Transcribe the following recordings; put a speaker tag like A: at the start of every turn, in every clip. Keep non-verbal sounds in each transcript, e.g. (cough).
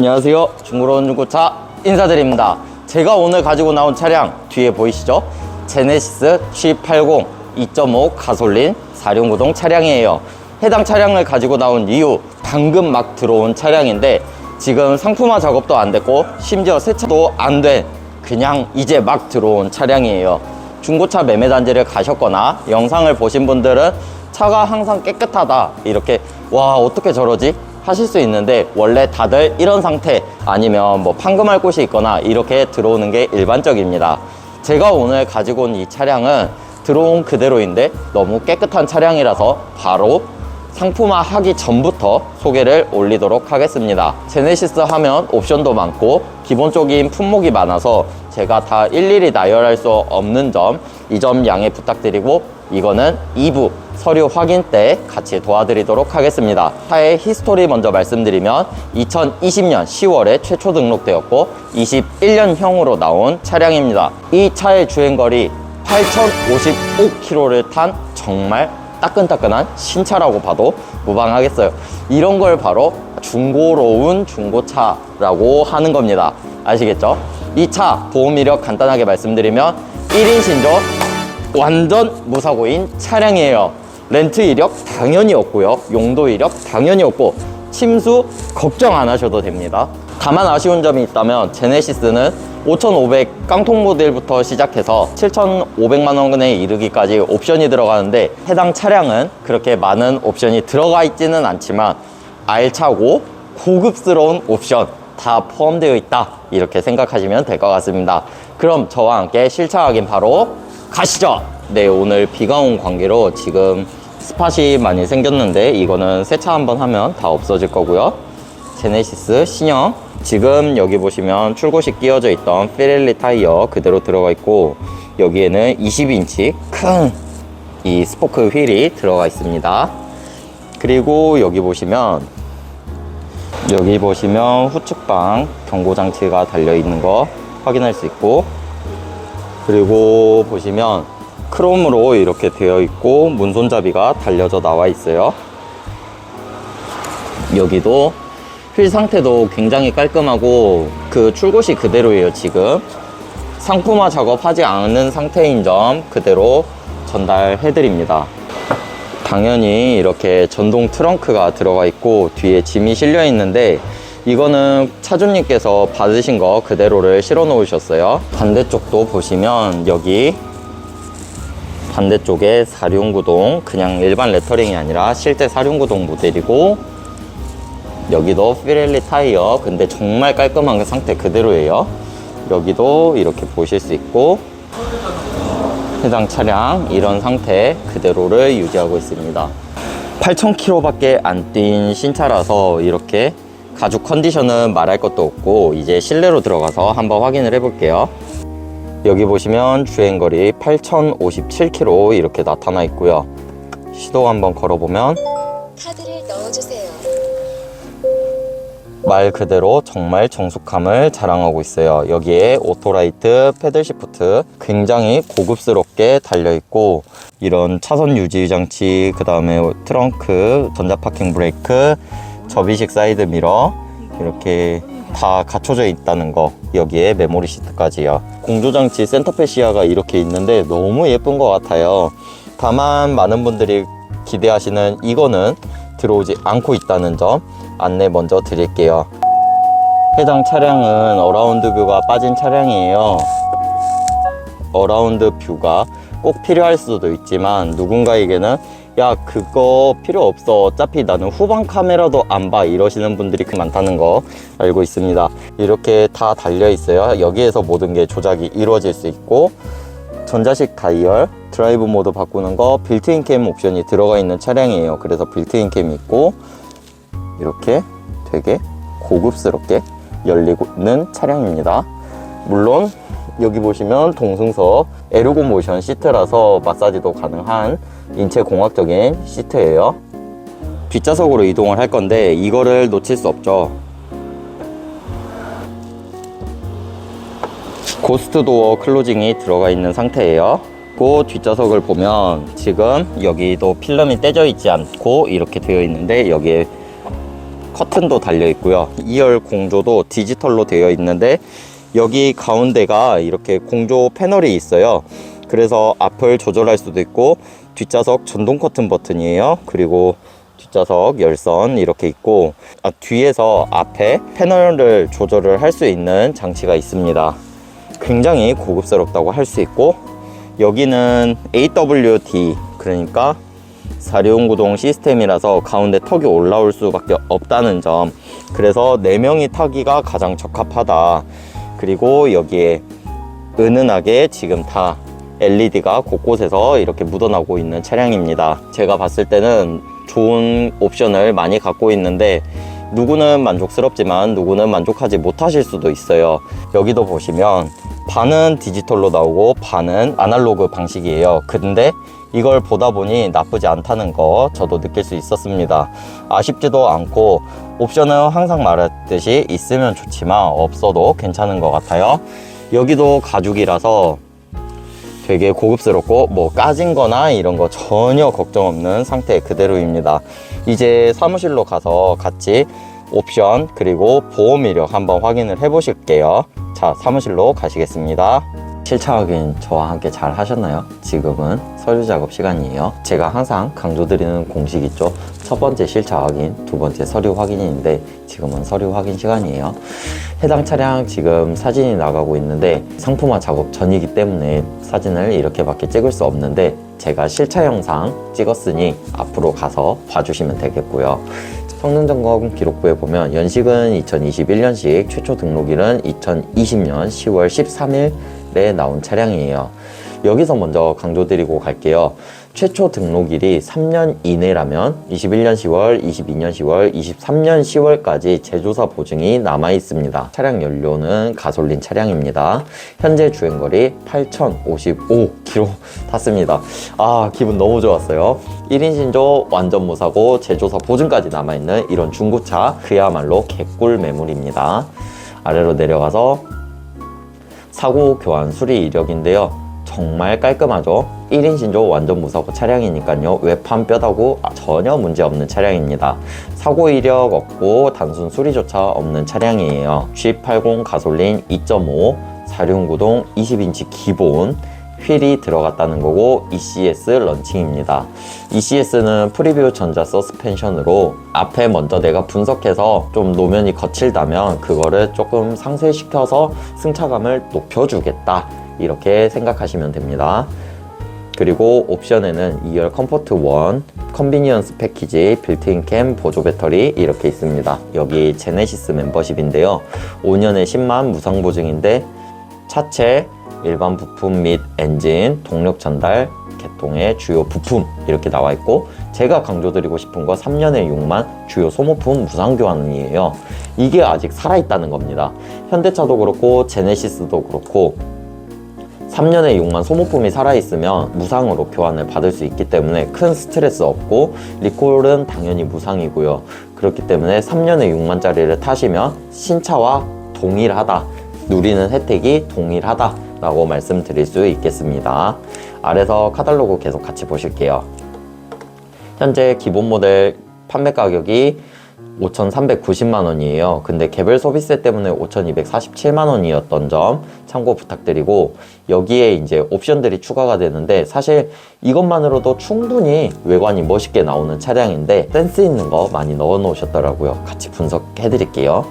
A: 안녕하세요. 중고로운 중고차 인사드립니다. 제가 오늘 가지고 나온 차량 뒤에 보이시죠? 제네시스 C80 2.5 가솔린 4륜구동 차량이에요. 해당 차량을 가지고 나온 이유 방금 막 들어온 차량인데 지금 상품화 작업도 안 됐고 심지어 세차도 안 된 그냥 이제 막 들어온 차량이에요. 중고차 매매 단지를 가셨거나 영상을 보신 분들은 차가 항상 깨끗하다 이렇게 와 어떻게 저러지 하실 수 있는데 원래 다들 이런 상태 아니면 뭐 판금할 곳이 있거나 이렇게 들어오는 게 일반적입니다. 제가 오늘 가지고 온 이 차량은 들어온 그대로인데 너무 깨끗한 차량이라서 바로 상품화 하기 전부터 소개를 올리도록 하겠습니다. 제네시스 하면 옵션도 많고 기본적인 품목이 많아서 제가 다 일일이 나열할 수 없는 점, 이 점 양해 부탁드리고 이거는 2부 서류 확인 때 같이 도와드리도록 하겠습니다. 차의 히스토리 먼저 말씀드리면 2020년 10월에 최초 등록되었고 21년형으로 나온 차량입니다. 이 차의 주행거리 8,055km를 탄 정말 따끈따끈한 신차라고 봐도 무방하겠어요. 이런 걸 바로 중고로운 중고차라고 하는 겁니다. 아시겠죠? 이 차 보험 이력 간단하게 말씀드리면 1인 신조 완전 무사고인 차량이에요. 렌트 이력 당연히 없고요. 용도 이력 당연히 없고 침수 걱정 안 하셔도 됩니다. 다만 아쉬운 점이 있다면 제네시스는 5,500 깡통 모델부터 시작해서 7,500만 원에 이르기까지 옵션이 들어가는데 해당 차량은 그렇게 많은 옵션이 들어가 있지는 않지만 알차고 고급스러운 옵션 다 포함되어 있다 이렇게 생각하시면 될 것 같습니다 그럼 저와 함께 실차 확인 바로 가시죠 네 오늘 비가 온 관계로 지금 스팟이 많이 생겼는데 이거는 세차 한번 하면 다 없어질 거고요. 제네시스 신형. 지금 여기 보시면 출고시 끼워져 있던 피렐리 타이어 그대로 들어가 있고 여기에는 20인치 큰 이 스포크 휠이 들어가 있습니다. 그리고 여기 보시면 여기 보시면 후측방 경고 장치가 달려 있는 거 확인할 수 있고 그리고 보시면 크롬으로 이렇게 되어 있고 문손잡이가 달려져 나와 있어요. 여기도 휠 상태도 굉장히 깔끔하고 그 출고시 그대로예요 지금. 상품화 작업하지 않은 상태인 점 그대로 전달해 드립니다. 당연히 이렇게 전동 트렁크가 들어가 있고 뒤에 짐이 실려 있는데 이거는 차주님께서 받으신 거 그대로를 실어 놓으셨어요. 반대쪽도 보시면 여기 반대쪽에 사륜구동 그냥 일반 레터링이 아니라 실제 사륜구동 모델이고 여기도 피렐리 타이어 근데 정말 깔끔한 그 상태 그대로예요. 여기도 이렇게 보실 수 있고 해당 차량 이런 상태 그대로를 유지하고 있습니다. 8,000km밖에 안 뛴 신차라서 이렇게 가죽 컨디션은 말할 것도 없고 이제 실내로 들어가서 한번 확인을 해 볼게요 여기 보시면 주행거리 8,057km 이렇게 나타나 있고요 시도 한번 걸어보면
B: 카드를 넣어주세요.
A: 말 그대로 정말 정숙함을 자랑하고 있어요. 여기에 오토라이트, 패들 시프트 굉장히 고급스럽게 달려 있고 이런 차선 유지 장치, 그 다음에 트렁크, 전자 파킹 브레이크, 접이식 사이드 미러 이렇게 다 갖춰져 있다는 거 여기에 메모리 시트까지요. 공조 장치 센터페 시야가 이렇게 있는데 너무 예쁜 것 같아요. 다만 많은 분들이 기대하시는 이거는 들어오지 않고 있다는 점 안내 먼저 드릴게요. 해당 차량은 어라운드 뷰가 빠진 차량이에요. 어라운드 뷰가 꼭 필요할 수도 있지만 누군가에게는 야 그거 필요 없어. 어차피 나는 후방 카메라도 안 봐. 이러시는 분들이 그 많다는 거 알고 있습니다. 이렇게 다 달려 있어요. 여기에서 모든 게 조작이 이루어질 수 있고 전자식 다이얼 드라이브 모드 바꾸는 거 빌트인 캠 옵션이 들어가 있는 차량이에요. 그래서 빌트인 캠이 있고 이렇게 되게 고급스럽게 열리고 있는 차량입니다. 물론 여기 보시면 동승석 에르고 모션 시트라서 마사지도 가능한 인체 공학적인 시트예요 뒷좌석으로 이동을 할 건데 이거를 놓칠 수 없죠 고스트 도어 클로징이 들어가 있는 상태예요. 그 뒷좌석을 보면 지금 여기도 필름이 떼져 있지 않고 이렇게 되어 있는데 여기에 커튼도 달려 있고요. 2열 공조도 디지털로 되어 있는데 여기 가운데가 이렇게 공조 패널이 있어요. 그래서 앞을 조절할 수도 있고 뒷좌석 전동 커튼 버튼이에요. 그리고 뒷좌석 열선 이렇게 있고 아, 뒤에서 앞에 패널을 조절을 할 수 있는 장치가 있습니다. 굉장히 고급스럽다고 할 수 있고 여기는 AWD 그러니까 사륜 구동 시스템이라서 가운데 턱이 올라올 수밖에 없다는 점 그래서 4명이 타기가 가장 적합하다 그리고 여기에 은은하게 지금 다 LED가 곳곳에서 이렇게 묻어나고 있는 차량입니다. 제가 봤을 때는 좋은 옵션을 많이 갖고 있는데 누구는 만족스럽지만 누구는 만족하지 못하실 수도 있어요. 여기도 보시면 반은 디지털로 나오고 반은 아날로그 방식이에요. 근데 이걸 보다 보니 나쁘지 않다는 거 저도 느낄 수 있었습니다. 아쉽지도 않고 옵션은 항상 말했듯이 있으면 좋지만 없어도 괜찮은 것 같아요. 여기도 가죽이라서 되게 고급스럽고 뭐 까진 거나 이런 거 전혀 걱정 없는 상태 그대로입니다. 이제 사무실로 가서 같이 옵션 그리고 보험 이력 한번 확인을 해 보실게요. 자 사무실로 가시겠습니다. 실차 확인 저와 함께 잘 하셨나요? 지금은 서류 작업 시간이에요. 제가 항상 강조드리는 공식 있죠 첫 번째 실차 확인 두 번째 서류 확인인데 지금은 서류 확인 시간이에요 해당 차량 지금 사진이 나가고 있는데 상품화 작업 전이기 때문에 사진을 이렇게밖에 찍을 수 없는데 제가 실차 영상 찍었으니 앞으로 가서 봐주시면 되겠고요. 성능 점검 기록부에 보면 연식은 2021년식 최초 등록일은 2020년 10월 13일에 나온 차량이에요. 여기서 먼저 강조드리고 갈게요. 최초 등록일이 3년 이내라면 21년 10월, 22년 10월, 23년 10월까지 제조사 보증이 남아 있습니다. 차량 연료는 가솔린 차량입니다. 현재 주행거리 8,055km 탔습니다. 아, 기분 너무 좋았어요. 1인 신조 완전 무사고 제조사 보증까지 남아 있는 이런 중고차 그야말로 개꿀 매물입니다. 아래로 내려가서 사고 교환 수리 이력인데요. 정말 깔끔하죠? 1인 신조 완전 무사고 차량이니까요. 외판 뼈다구 전혀 문제 없는 차량입니다. 사고 이력 없고 단순 수리조차 없는 차량이에요. G80 가솔린 2.5 사륜구동 20인치 기본 휠이 들어갔다는 거고 ECS 런칭입니다. ECS는 프리뷰 전자 서스펜션으로 앞에 먼저 내가 분석해서 좀 노면이 거칠다면 그거를 조금 상쇄시켜서 승차감을 높여주겠다. 이렇게 생각하시면 됩니다. 그리고 옵션에는 2열 컴포트 1, 컨비니언스 패키지, 빌트인 캠, 보조 배터리 이렇게 있습니다. 여기 제네시스 멤버십인데요. 5년에 10만 무상 보증인데 차체, 일반 부품 및 엔진, 동력 전달, 개통의 주요 부품 이렇게 나와 있고 제가 강조드리고 싶은 거 3년에 6만 주요 소모품 무상 교환이에요. 이게 아직 살아있다는 겁니다. 현대차도 그렇고 제네시스도 그렇고 3년에 6만 소모품이 살아있으면 무상으로 교환을 받을 수 있기 때문에 큰 스트레스 없고 리콜은 당연히 무상이고요. 그렇기 때문에 3년에 6만짜리를 타시면 신차와 동일하다. 누리는 혜택이 동일하다. 라고 말씀드릴 수 있겠습니다. 아래서 카탈로그 계속 같이 보실게요. 현재 기본 모델 판매 가격이 5,390만 원이에요. 근데 개별 소비세 때문에 5,247만 원이었던 점 참고 부탁드리고 여기에 이제 옵션들이 추가가 되는데 사실 이것만으로도 충분히 외관이 멋있게 나오는 차량인데 센스 있는 거 많이 넣어 놓으셨더라고요. 같이 분석해 드릴게요.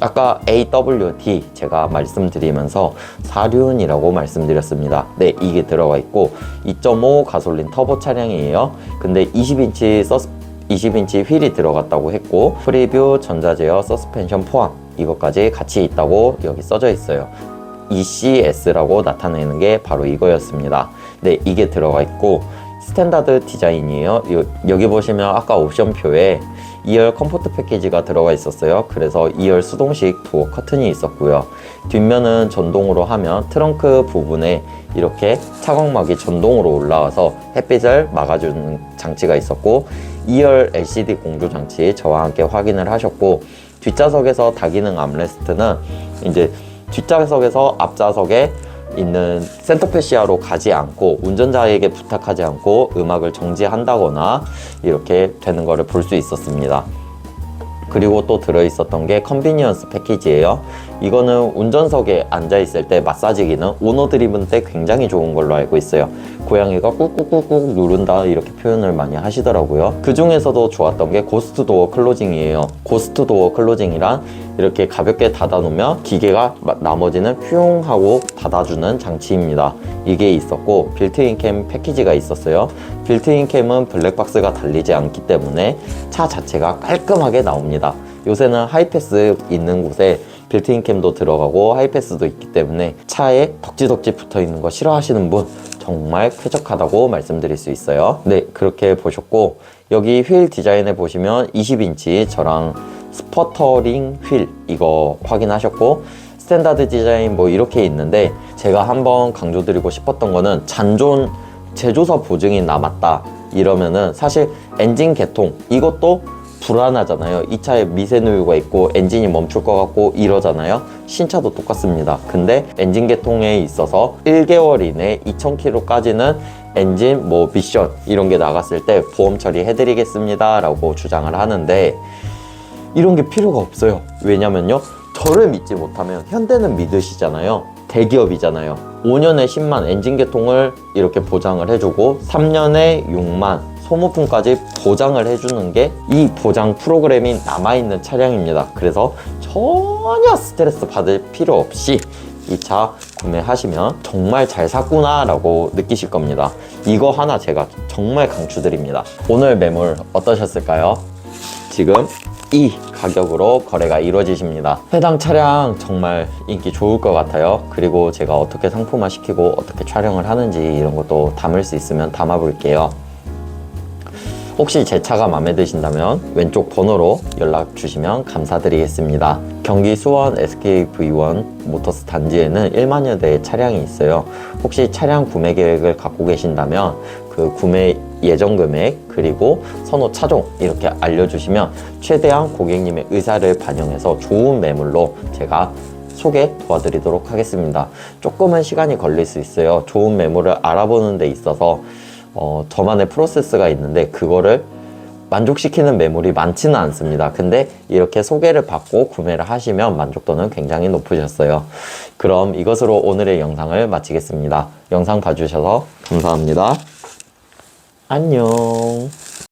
A: 아까 AWD 제가 말씀드리면서 사륜이라고 말씀드렸습니다. 네, 이게 들어가 있고 2.5 가솔린 터보 차량이에요. 근데 20인치 서스 20인치 휠이 들어갔다고 했고 프리뷰 전자제어 서스펜션 포함 이것까지 같이 있다고 여기 써져 있어요. ECS라고 나타내는 게 바로 이거였습니다. 네, 이게 들어가 있고 스탠다드 디자인이에요. 요- 여기 보시면 아까 옵션표에 2열 컴포트 패키지가 들어가 있었어요. 그래서 2열 수동식 도어 커튼이 있었고요. 뒷면은 전동으로 하면 트렁크 부분에 이렇게 차광막이 전동으로 올라와서 햇빛을 막아주는 장치가 있었고 2열 LCD 공조 장치 저와 함께 확인을 하셨고 뒷좌석에서 다기능 암레스트는 이제 뒷좌석에서 앞좌석에 있는 센터페시아로 가지 않고 운전자에게 부탁하지 않고 음악을 정지한다거나 이렇게 되는 거를 볼수 있었습니다. 그리고 또 들어있었던 게 컨비니언스 패키지예요. 이거는 운전석에 앉아 있을 때 마사지기는 오너 드리븐 때 굉장히 좋은 걸로 알고 있어요. 고양이가 꾹꾹꾹꾹 누른다 이렇게 표현을 많이 하시더라고요. 그 중에서도 좋았던 게 고스트 도어 클로징이에요. 고스트 도어 클로징이란 이렇게 가볍게 닫아놓으면 기계가 마- 나머지는 휘용 하고 닫아주는 장치입니다. 이게 있었고 빌트인 캠 패키지가 있었어요. 빌트인 캠은 블랙박스가 달리지 않기 때문에 차 자체가 깔끔하게 나옵니다. 요새는 하이패스 있는 곳에 빌트인 캠도 들어가고 하이패스도 있기 때문에 차에 덕지덕지 붙어 있는 거 싫어하시는 분 (laughs) 정말 쾌적하다고 말씀드릴 수 있어요. 네, 그렇게 보셨고 여기 휠 디자인에 보시면 20인치 저랑 스퍼터링 휠 이거 확인하셨고 스탠다드 디자인 뭐 이렇게 있는데 제가 한번 강조드리고 싶었던 거는 잔존 제조사 보증이 남았다 이러면은 사실 엔진 개통 이것도 불안하잖아요. 이 차에 미세누유가 있고 엔진이 멈출 것 같고 이러잖아요. 신차도 똑같습니다. 근데 엔진 개통에 있어서 1개월 이내 2,000km까지는 엔진 뭐 미션 이런 게 나갔을 때 보험 처리 해드리겠습니다. 라고 주장을 하는데 이런 게 필요가 없어요. 왜냐면요. 저를 믿지 못하면 현대는 믿으시잖아요. 대기업이잖아요. 5년에 10만 엔진 개통을 이렇게 보장을 해주고 3년에 6만 소모품까지 보장을 해주는 게 이 보장 프로그램이 남아있는 차량입니다. 그래서 전혀 스트레스 받을 필요 없이 이 차 구매하시면 정말 잘 샀구나 라고 느끼실 겁니다. 이거 하나 제가 정말 강추드립니다. 오늘 매물 어떠셨을까요? 지금 이 가격으로 거래가 이루어지십니다. 해당 차량 정말 인기 좋을 것 같아요. 그리고 제가 어떻게 상품화 시키고 어떻게 촬영을 하는지 이런 것도 담을 수 있으면 담아 볼게요. 혹시 제 차가 마음에 드신다면 왼쪽 번호로 연락 주시면 감사드리겠습니다. 경기 수원 SKV1 모터스 단지에는 1만여 대의 차량이 있어요. 혹시 차량 구매 계획을 갖고 계신다면 그 구매 예정 금액 그리고 선호 차종 이렇게 알려주시면 최대한 고객님의 의사를 반영해서 좋은 매물로 제가 소개 도와드리도록 하겠습니다. 조금은 시간이 걸릴 수 있어요. 좋은 매물을 알아보는 데 있어서 어, 저만의 프로세스가 있는데 그거를 만족시키는 매물이 많지는 않습니다. 근데 이렇게 소개를 받고 구매를 하시면 만족도는 굉장히 높으셨어요. 그럼 이것으로 오늘의 영상을 마치겠습니다. 영상 봐주셔서 감사합니다. 안녕.